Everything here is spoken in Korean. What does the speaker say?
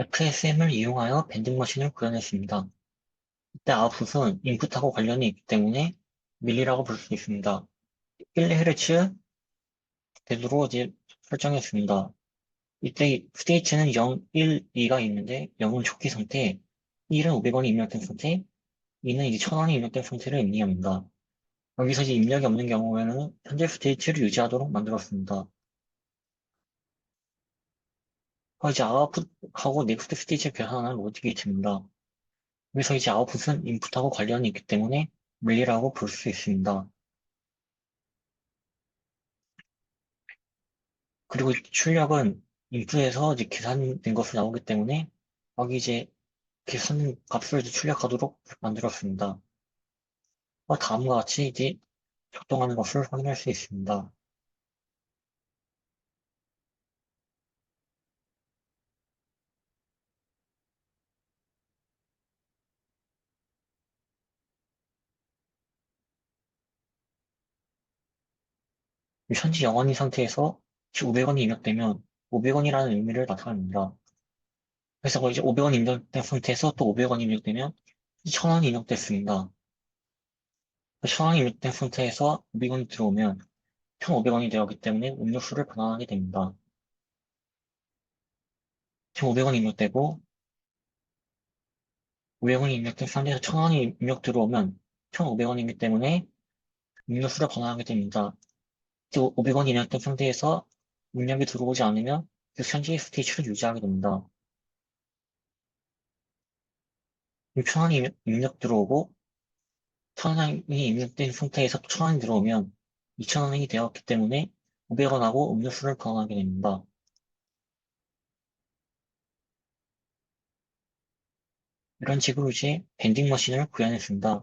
FSM을 이용하여 밴딩 머신을 구현했습니다. 이때 아웃풋은 인풋하고 관련이 있기 때문에 밀리라고 부를 수 있습니다. 1Hz 되도록 이제 설정했습니다. 이때 스테이츠는 0, 1, 2가 있는데 0은 초기 상태, 1은 500원이 입력된 상태, 2는 이제 1000원이 입력된 상태를 의미합니다. 여기서 이제 입력이 없는 경우에는 현재 스테이츠를 유지하도록 만들었습니다. 어, 이제 아웃풋하고 넥스트 스테이츠를 계산하는 로직 게이트입니다. 여기서 이제 아웃풋은 인풋하고 관련이 있기 때문에 밀리라고 부를 수 있습니다. 그리고 출력은 인풋에서 이제 계산된 것으로 나오기 때문에 여기 이제 계산 값을 출력하도록 만들었습니다. 어, 다음과 같이 이제 작동하는 것을 확인할 수 있습니다. 현재 0원인 상태에서 500원이 입력되면 500원이라는 의미를 나타냅니다. 그래서 이제 500원 입력된 상태에서 또 500원이 입력되면 1000원이 입력됐습니다. 1000원이 입력된 상태에서 500원이 들어오면 1500원이 되었기 때문에 음료수를 반환하게 됩니다. 지금 500원이 입력되고 500원이 입력된 상태에서 1000원이 입력 들어오면 1500원이기 때문에 음료수를 반환하게 됩니다. 500원이 입력된 상태에서 입력이 들어오지 않으면 계속 현재의 스테이츠를 유지하게 됩니다. 6천원이 입력 들어오고 1,000원이 입력된 상태에서 1,000원이 들어오면 2,000원이 되었기 때문에 500원하고 음료수를 반환하게 됩니다. 이런 식으로 이제 밴딩 머신을 구현했습니다.